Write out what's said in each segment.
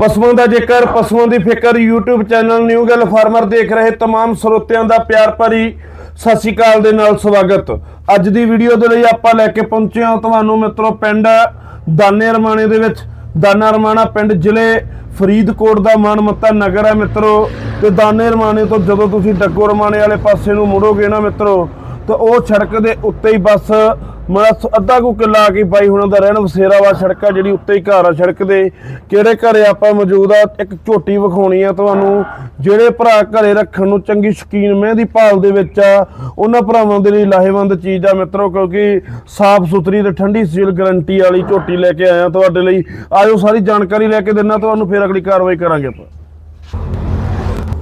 ਪਸ਼ੂਆਂ ਦਾ ਜੇਕਰ ਪਸ਼ੂਆਂ ਦੀ ਫਿਕਰ YouTube ਚੈਨਲ ਨਿਊ ਗੱਲ ਫਾਰਮਰ ਦੇਖ ਰਹੇ तमाम ਸਰੋਤਿਆਂ ਦਾ ਪਿਆਰ ਭਰੀ ਸਤਿ ਸ਼੍ਰੀ ਅਕਾਲ ਦੇ ਨਾਲ ਸਵਾਗਤ ਅੱਜ ਦੀ ਵੀਡੀਓ ਦੇ ਲਈ ਆਪਾਂ ਲੈ ਕੇ ਪਹੁੰਚੇ ਹਾਂ ਤੁਹਾਨੂੰ ਮਿੱਤਰੋ ਪਿੰਡ ਦਾਨੇ ਰਮਾਣੇ ਦੇ ਵਿੱਚ ਦਾਨਾ ਰਮਾਣਾ ਪਿੰਡ ਜ਼ਿਲ੍ਹੇ ਫਰੀਦਕੋਟ ਦਾ ਮਾਨਮੱਤਾ ਨਗਰ ਹੈ ਮਿੱਤਰੋ ਤੇ ਦਾਨੇ ਰਮਾਣੇ ਤੋਂ ਜਦੋਂ ਤੁਸੀਂ ਡੱਗੋ ਰਮਾਣੇ ਵਾਲੇ ਪਾਸੇ ਨੂੰ ਮੁੜੋਗੇ ਨਾ ਮਿੱਤਰੋ ਤਾਂ ਉਹ ਸੜਕ ਦੇ ਉੱਤੇ ਹੀ ਬਸ ਮੈਂ ਅੱਧਾ ਕੁ ਕਿੱਲਾ ਆ ਕੇ ਬਾਈ ਹੁਣਾਂ ਦਾ ਰਹਿਣ ਵਸੇਰਾ ਵਾ ਸੜਕ ਆ ਜਿਹੜੀ ਉੱਤੇ ਹੀ ਘਰ ਆ ਸੜਕ ਦੇ। ਕਿਹੜੇ ਘਰੇ ਆਪਾਂ ਮੌਜੂਦ ਆ, ਇੱਕ ਝੋਟੀ ਵਿਖਾਉਣੀ ਆ ਤੁਹਾਨੂੰ। ਜਿਹੜੇ ਭਰਾ ਘਰੇ ਰੱਖਣ ਨੂੰ ਚੰਗੀ ਸ਼ਕੀਨ ਮਹਿੰਦੀ ਭਾਲ ਦੇ ਵਿੱਚ ਆ, ਉਹਨਾਂ ਭਰਾਵਾਂ ਦੇ ਲਈ ਲਾਹੇਵੰਦ ਚੀਜ਼ ਆ ਮਿੱਤਰੋ, ਕਿਉਂਕਿ ਸਾਫ਼ ਸੁਥਰੀ ਤੇ ਠੰਡੀ ਸੀਲ ਗਰੰਟੀ ਵਾਲੀ ਝੋਟੀ ਲੈ ਕੇ ਆਇਆ ਤੁਹਾਡੇ ਲਈ। ਆਇਓ ਸਾਰੀ ਜਾਣਕਾਰੀ ਲੈ ਕੇ ਦਿੰਨਾ, ਤੁਹਾਨੂੰ ਫਿਰ ਅਗਲੀ ਕਾਰਵਾਈ ਕਰਾਂਗੇ ਆਪਾਂ।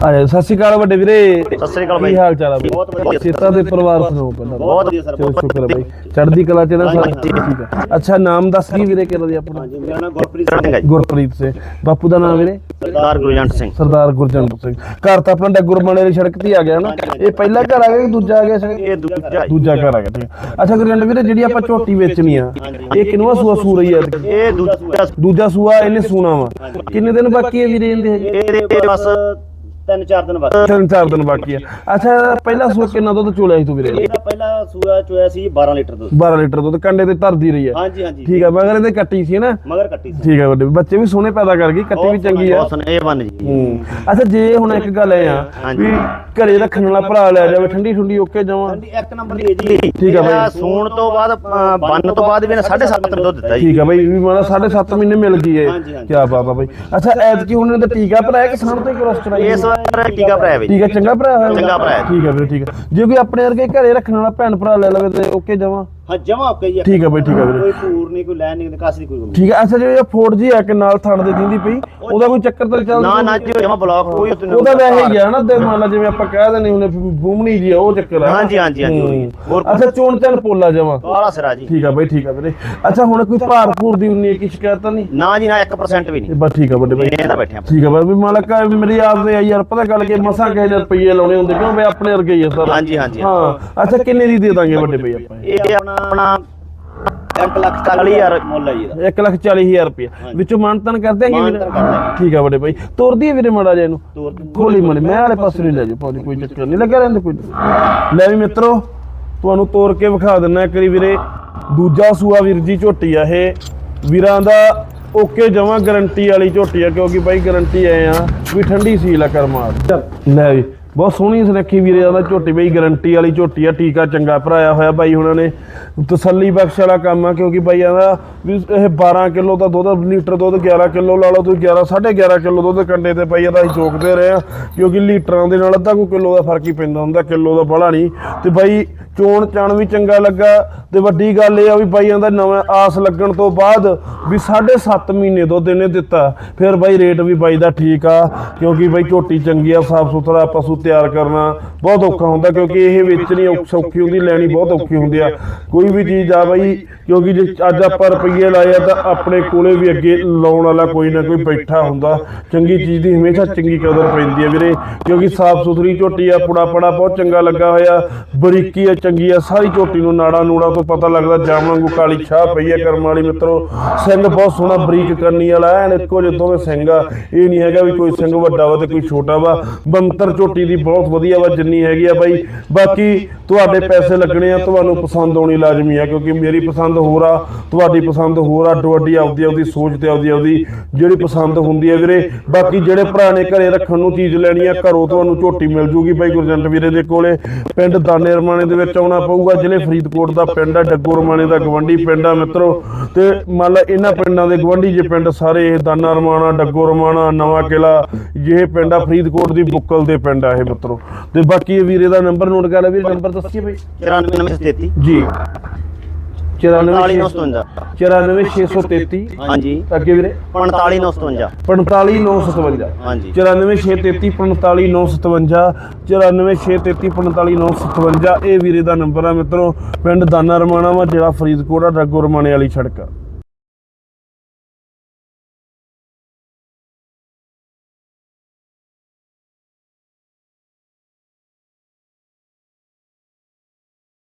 ਆਏ ਸਤਿ ਸ਼੍ਰੀ ਅਕਾਲ ਵੱਡੇ ਵੀਰੇ। ਸਤਿ ਸ੍ਰੀ ਅਕਾਲ ਬਾਈ। ਕੀ ਹਾਲ ਚਾਲ ਆ ਬਹੁਤ ਵਧੀਆ। ਸੀਤਾ ਦੇ ਪਰਿਵਾਰ ਸੁਣਾਓ ਪਹਿਲਾਂ। ਬਹੁਤ ਵਧੀਆ ਸਰ ਚਲੋ ਸ਼ੁਕਰ ਹੈ ਬਾਈ। ਚੜ੍ਹਦੀ ਕਲਾ ਚ ਨਾ ਸਾਰਾ ਠੀਕ ਆ। ਅੱਛਾ ਨਾਮ ਦੱਸ ਕੀ ਵੀਰੇ ਕਿਹੜਾ ਦੀ ਆਪਣਾ? ਹਾਂਜੀ ਮੇਰਾ ਨਾਮ ਗੁਰਪ੍ਰੀਤ ਸਿੰਘ ਹੈ ਗੁਰਪ੍ਰੀਤ ਸਿੰਘ। ਬਾਪੂ ਦਾ ਨਾਮ ਵੀਰੇ? ਸਰਦਾਰ ਗੁਰਜੰਟ ਸਿੰਘ। ਸਰਦਾਰ ਗੁਰਜੰਟ ਸਿੰਘ। ਘਰ ਤਾਂ ਆਪਣਾ ਡੱਗੁਰਮਾਣੇ ਵਾਲੀ ਸੜਕ ਤੇ ਹੀ ਆ ਗਿਆ ਨਾ। ਇਹ ਪਹਿਲਾ ਘਰ ਆ ਗਿਆ ਕਿ ਦੂਜਾ ਆ ਗਿਆ ਸੀ ਇਹ ਦੂਜਾ। ਦੂਜਾ ਘਰ ਆ ਗਿਆ ਠੀਕ। ਅੱਛਾ ਗੁਰਜੰਟ ਵੀਰੇ ਜਿਹੜੀ ਆਪਾਂ ਝੋਟੀ ਵੇਚਣੀ ਆ ਇਹ ਕਿੰਨਵਾ ਸੂਆ ਸੂ ਰਹੀ ਆ? ਐਤਕੀ? ਇਹ ਦੂਜਾ ਦੂਜਾ ਸੂਆ ਇਹਨੇ ਸੂਣਾ ਵਾ। ਕਿੰਨੇ ਦਿਨ ਬਾਕੀ ਹੈ ਵੀਰੇ ਇਹਦੇ? ਇਹਦੇ ਬਸ ਤਿੰਨ ਚਾਰ ਦਿਨ ਬਾਅਦ ਤਿੰਨ ਚਾਰ ਦਿਨ ਬਾਕੀ ਆ। ਅੱਛਾ ਪਹਿਲਾ ਸੂਆ ਕਿੰਨਾ ਦੁੱਧ ਚੋਲਿਆ ਸੀ ਤੂੰ ਵੀਰੇ? ਇਹਦਾ ਪਹਿਲਾ ਸੂਆ ਚੋਇਆ ਸੀ 12 ਲੀਟਰ ਦੁੱਧ। 12 ਲੀਟਰ ਦੁੱਧ ਕੰਡੇ ਤੇ ਧਰਦੀ ਰਹੀ ਆ। ਹਾਂਜੀ ਹਾਂਜੀ। ਠੀਕ ਆ ਮਗਰ ਇਹਦੇ ਕੱਟੀ ਸੀ ਨਾ ਮਗਰ ਕੱਟੀ ਸੀ। ਠੀਕ ਆ ਵੱਡੇ। ਬੱਚੇ ਵੀ ਸੋਹਣੇ ਪੈਦਾ ਕਰ ਗਈ ਕੱਟੀ ਵੀ ਚੰਗੀ ਆ। ਬਹੁਤ ਇਹ ਬਨ ਜੀ ਹੂੰ। ਅੱਛਾ ਜੇ ਹੁਣ ਇੱਕ ਗੱਲ ਇਹ ਆ। ਵੀ ਘਰੇ ਰੱਖਣ ਵਾਲਾ ਭਰਾ ਲੈ ਜਾਵੇ ਠੰਡੀ ਠੰਡੀ ਓਕੇ ਜਾਵਾਂ? ਇੱਕ ਨੰਬਰ ਦੀ ਜੀ। ਠੀਕ ਆ ਬਾਈ। ਸੂਣ ਤੋਂ ਬਾਅਦ ਬੰਨ ਤੋਂ ਬਾਅਦ ਵੀ ਇਹਨੇ 7.5 ਲੀਟਰ ਦੁੱਧ ਦਿੱਤਾ ਜੀ। ਠੀਕ ਆ ਬਾਈ ਵੀ ਮਾੜਾ 7.5 ਮਹੀਨੇ ਮਿਲ ਗਈ ਏ। ਕੀ ਬਾਤ ਆ ਬਾਈ। ਅੱਛਾ ਐਤਕੀ ਹੁਣ ਇਹਦਾ ਟੀਕਾ ਭਰਾਇਆ ਕਿ ਸਾਨ ਤੋਂ ਹੀ ਕ੍ਰੋਸ ਚੜਾਈ ਇਸ ਟੀਕਾ ਭਰਾਇਆ ਠੀਕ ਆ ਚੰਗਾ ਭਰਾ ਚੰਗਾ ਭਰਾ ਹੈ। ਠੀਕ ਆ ਵੀਰੇ ਠੀਕ ਆ ਜੇ ਕੋਈ ਆਪਣੇ ਵਰਗੇ ਘਰੇ ਰੱਖਣ ਵਾਲਾ ਭੈਣ ਭਰਾ ਲੈ ਲਵੇ ਤੇ ਓਕੇ ਜਾਵਾਂ। ਹਾਂ ਜਮਾ ਠੀਕ ਆ ਬਾਈ ਠੀਕ ਆ ਵੀਰੇ। ਕੋਈ ਪੂਰ ਨਹੀਂ ਕੋਈ ਲੈਣ ਨਹੀਂ ਕਾਸ ਦੀ ਕੋਈ। ਠੀਕ ਆ ਅੱਛਾ ਜੇ ਫੋਰਡ ਜੀ ਕਿ ਨਾਲ ਥਣ ਦੇ ਦਿੰਦੀ ਪਈ ਉਹਦਾ ਕੋਈ ਚੱਕਰ ਤਾਂ ਚੱਲਦਾ ਨਾ ਨਾ ਜੀ ਜਮਾ ਬਲੌਕ ਕੋਈ ਨਹੀਂ ਉਹਦਾ ਵੈਸੇ ਹੀ ਆ ਨਾ ਤੇ ਮੰਨ ਲਾ ਜਿਵੇਂ ਆਪਾਂ ਕਹਿ ਦਿੰਦੇ ਹੁੰਦੇ ਬੂਮਣੀ ਜੀ ਆ ਉਹ ਚੱਕਰ ਆ। ਹਾਂਜੀ, ਹਾਂਜੀ, ਹਾਂਜੀ, ਉਹੀ। ਹੂੰ। ਹੋਰ ਅੱਛਾ ਚੋਣ ਚੰਨ ਪੋਲਾ ਜਾਵਾਂ ਕਾਲਾ ਸਿਰਾ ਜੀ। ਠੀਕ ਆ ਬਾਈ ਠੀਕ ਆ ਵੀਰੇ। ਅੱਛਾ ਹੁਣ ਕੋਈ ਭਾਰ ਭੂਰ ਦੀ ਉਨੀ ਕੀ ਸ਼ਿਕਾਇਤ ਤਾਂ ਨਹੀਂ? ਨਾ ਜੀ ਨਾ 1% ਵੀ ਨਹੀਂ। ਬਸ ਠੀਕ ਆ ਵੱਡੇ ਬਾਈ। ਇਹ ਤਾਂ ਬੈਠੇ ਆਪਾਂ ਠੀਕ ਆ ਬਾਈ ਵੀ ਮਾਲਕ ਆ ਵੀ ਮੇਰੀ ਆਪ ਦੇ ਆ ਯਾਰ ਪਤਾ ਗੱਲ ਕਿ ਮਸਾਂ ਕਿਸੇ ਦੇ ਰੁਪਈਏ ਲਾਉਣੇ ਹੁੰਦੇ ਕਿਉਂ ਬਈ ਆਪਣੇ ਵਰਗੇ ਹੀ ਆ ਸਰ। ਹਾਂਜੀ, ਹਾਂਜੀ। ਹਾਂ ਅੱਛਾ ਕਿੰਨੇ ਦੀ ਦੇ ਦਾਂਗੇ ਵੱਡੇ ਬਾਈ ਆਪਾਂ ਇਹ ਆਪਣਾ ਆਪਣਾ 1 ਲੱਖ 40 ਹਜ਼ਾਰ। ਮੁੱਲ ਹੈ ਜੀ ਇਹਦਾ। 1 ਲੱਖ 40 ਹਜ਼ਾਰ ਰੁਪਇਆ। ਵਿੱਚੋਂ ਮਾਨਤਨ ਕਰ ਦਿਆਂਗੇ ਵੀਰੇ? ਮਾਨਤਾਨ ਕਰ ਦਿਆਂਗੇ। ਠੀਕ ਆ ਵੱਡੇ ਬਾਈ ਤੋਰਦੀ ਹੈ ਵੀਰੇ ਮੜਾ ਜੇ ਇਹਨੂੰ? ਤੋਰ ਦਿੰਦੇ। ਖੋਲੀ ਮਣੀ ਮੈਂ ਵਾਲੇ ਪਾਸੇ ਨਹੀਂ ਲੈ ਜਾਓ। ਭਾਵੇਂ ਕੋਈ ਚੱਕਰ ਨਹੀਂ। ਲੱਗਾ ਰਹਿੰਦੇ ਕੋਈ ਨਹੀਂ। ਲੈ ਵੀ ਮਿੱਤਰੋ ਤੁਹਾਨੂੰ ਤੋਰ ਕੇ ਵਿਖਾ ਦਿੰਨਾ ਇੱਕ ਵਾਰੀ ਵੀਰੇ। ਦੂਜਾ ਸੂਆ ਵੀਰ ਜੀ ਝੋਟੀ ਆ ਇਹ। ਵੀਰਾਂ ਦਾ ਓਕੇ ਜਮਾ ਗਾਰੰਟੀ ਵਾਲੀ ਝੋਟੀ ਆ ਕਿਉਂਕਿ ਬਾਈ ਗਾਰੰਟੀ ਆਏ ਆ ਵੀ ਠੰਡੀ ਸੀਲ ਆ ਕਰਮਾਲ ਲੈ ਵੀ। ਬਹੁਤ ਸੋਹਣੀ ਸੁਨੱਖੀ ਵੀਰੇ ਦਾ ਝੋਟੀ ਬਈ ਗਾਰੰਟੀ ਵਾਲੀ ਝੋਟੀ ਆ ਟੀਕਾ ਚੰਗਾ ਭਰਾਇਆ ਹੋਇਆ ਬਾਈ ਉਹਨਾਂ ਨੇ। ਤਸੱਲੀ ਬਖਸ਼ ਵਾਲਾ ਕੰਮ ਆ, ਕਿਉਂਕਿ ਬਾਈ ਆਂਦਾ ਵੀ ਇਹ 12 ਕਿਲੋ ਦਾ ਦੁੱਧ, ਲੀਟਰ ਦੁੱਧ 11 ਕਿਲੋ ਲਾ ਲਓ, ਤੁਸੀਂ 11 11.5 ਕਿਲੋ ਦੁੱਧ ਕੰਡੇ ਤੇ ਬਾਈ ਇਹਦਾ ਅਸੀਂ ਚੋਕਦੇ ਰਹੇ ਆ, ਕਿਉਂਕਿ ਲੀਟਰਾਂ ਦੇ ਨਾਲ ਅੱਧਾ ਕੋ ਕਿਲੋ ਦਾ ਫ਼ਰਕ ਹੀ ਪੈਂਦਾ ਹੁੰਦਾ, ਕਿਲੋ ਦਾ ਬੜਾ ਨਹੀਂ। ਤੇ ਬਾਈ ਚੋਣ ਚਣ ਵੀ ਚੰਗਾ ਲੱਗਾ, ਤੇ ਵੱਡੀ ਗੱਲ ਇਹ ਆ ਵੀ ਬਾਈ ਆਂਦਾ ਨਵਾਂ ਆਸ ਲੱਗਣ ਤੋਂ ਬਾਅਦ ਵੀ 7.5 ਮਹੀਨੇ ਦੁੱਧ ਇਹਨੇ ਦਿੱਤਾ, ਫਿਰ ਬਾਈ ਰੇਟ ਵੀ ਬਾਈ ਦਾ ਠੀਕ ਆ, ਕਿਉਂਕਿ ਬਾਈ ਝੋਟੀ ਚੰਗੀ ਆ, ਸਾਫ਼ ਸੁਥਰਾ ਪਸ਼ੂ ਤਿਆਰ ਕਰਨਾ ਬਹੁਤ ਔਖਾ ਹੁੰਦਾ ਕਿਉਂਕਿ ਇਹ ਵੇਚਣੀ ਔਖ- ਸੌਖੀ ਹੁੰਦੀ ਲੈਣੀ ਬਹੁਤ ਔਖੀ ਹੁੰਦੀ ਆ। ਕੋਈ ਵੀ ਚੀਜ਼ ਆ ਬਾਈ ਕਿਉਂਕਿ ਜੇ ਅੱਜ ਆਪਾਂ ਰੁਪਈਏ ਲਾਏ ਆ ਤਾਂ ਆਪਣੇ ਕੋਲੇ ਵੀ ਅੱਗੇ ਲਾਉਣ ਵਾਲਾ ਕੋਈ ਨਾ ਕੋਈ ਬੈਠਾ ਹੁੰਦਾ। ਚੰਗੀ ਚੀਜ਼ ਦੀ ਹਮੇਸ਼ਾ ਚੰਗੀ ਕਦਰ ਪੈਂਦੀ ਆ ਵੀਰੇ। ਕਿਉਂਕਿ ਸਾਫ਼ ਸੁਥਰੀ ਝੋਟੀ ਆ ਪੁੜਾ ਪੜਾ ਬਹੁਤ ਚੰਗਾ ਲੱਗਾ ਹੋਇਆ। ਬਰੀਕੀ ਆ ਚੰਗੀ ਆ ਸਾਰੀ ਝੋਟੀ ਨੂੰ ਨਾੜਾ ਨੂੜਾ ਤੋਂ ਪਤਾ ਲੱਗਦਾ ਜਾਮ ਵਾਂਗੂ ਕਾਲੀ ਛਾਹ ਪਈ ਆ ਕਰਮ ਵਾਲੀ ਮਿੱਤਰੋ। ਸਿੰਘ ਬਹੁਤ ਸੋਹਣਾ ਬਰੀਕ ਕਰਨੀ ਵਾਲਾ ਐਨ ਇੱਕੋ ਜਿਹੇ ਦੋਵੇਂ ਸਿੰਘ ਆ। ਇਹ ਨਹੀਂ ਹੈਗਾ ਵੀ ਕੋਈ ਸਿੰਘ ਵੱਡਾ ਵਾ ਤੇ ਕੋਈ ਛੋਟਾ ਵਾ। ਬੰਤਰ ਝੋਟੀ ਦੀ ਬਹੁਤ ਵਧੀਆ ਵਾ ਜਿੰਨੀ ਹੈਗੀ ਆ ਬਾਈ। ਬਾਕੀ ਤੁਹਾਡੇ ਪੈਸੇ ਲੱਗਣੇ ਆ, ਤੁਹਾਨੂੰ ਪਸੰਦ ਆਉਣੀ ਲਾਜ਼ਮੀ ਆ, ਕਿਉਂਕਿ ਮੇਰੀ ਪਸੰਦ ਹੋਰ ਆ, ਤੁਹਾਡੀ ਪਸੰਦ ਹੋਰ ਆ ਡੋਡੀ ਆਪਦੀ ਆਪਦੀ ਸੋਚ ਤੇ ਆਪਦੀ ਆਪਦੀ ਜਿਹੜੀ ਪਸੰਦ ਹੁੰਦੀ ਹੈ ਵੀਰੇ। ਬਾਕੀ ਜਿਹੜੇ ਭਰਾ ਨੇ ਘਰੇ ਰੱਖਣ ਨੂੰ ਚੀਜ਼ ਲੈਣੀ ਆ, ਘਰੋਂ ਤੁਹਾਨੂੰ ਝੋਟੀ ਮਿਲ ਜੂਗੀ ਬਾਈ ਗੁਰਜੰਟ ਵੀਰੇ ਦੇ ਕੋਲੇ। ਪਿੰਡ ਦਾਨੇ ਰਮਾਣੇ ਦੇ ਵਿੱਚ ਆਉਣਾ ਪਊਗਾ, ਜ਼ਿਲ੍ਹੇ ਫਰੀਦਕੋਟ ਦਾ ਪਿੰਡ ਆ, ਡੱਗੋ ਰਮਾਣੇ ਦਾ ਗਵੰਡੀ ਪਿੰਡ ਆ ਮਿੱਤਰੋ। ਤੇ ਮੰਨ ਲਾ ਇਹਨਾਂ ਪਿੰਡਾਂ ਦੇ ਗਵੰਡੀ ਜੇ ਪਿੰਡ ਸਾਰੇ, ਇਹ ਦਾਨਾ ਰਮਾਣਾ, ਡੱਗੋ ਰਮਾਣਾ, ਨਵਾਂ ਕਿਲਾ ਇਹ ਪਿੰਡ ਆ ਫਰੀਦਕੋਟ ਦੀ ਬੁੱਕਲ ਦੇ ਪਿੰਡ ਆ ਇਹ ਮਿੱਤਰੋ ਤੇ ਬਾਕੀ ਇਹ ਵੀਰੇ ਦਾ ਨੰਬਰ ਨੋਟ ਕਰ ਲੈ ਵੀਰੇ ਨੰਬਰ ਦੱਸੀਏ ਬਾਈ। 94933 ਜੀ। 94 49957 94633 ਹਾਂਜੀ। ਅੱਗੇ ਵੀਰੇ। 45957 45957 ਹਾਂਜੀ। 94633 45957 94633 45957 ਇਹ ਵੀਰੇ ਦਾ ਨੰਬਰ ਆ ਮਿੱਤਰੋ। ਪਿੰਡ ਦਾਨਾ ਰਮਾਣਾ ਵਾ ਜਿਹੜਾ ਫਰੀਦਕੋਟ ਆ ਡੱਗੋ ਰਮਾਣੇ ਵਾਲੀ ਸੜਕ ਆ।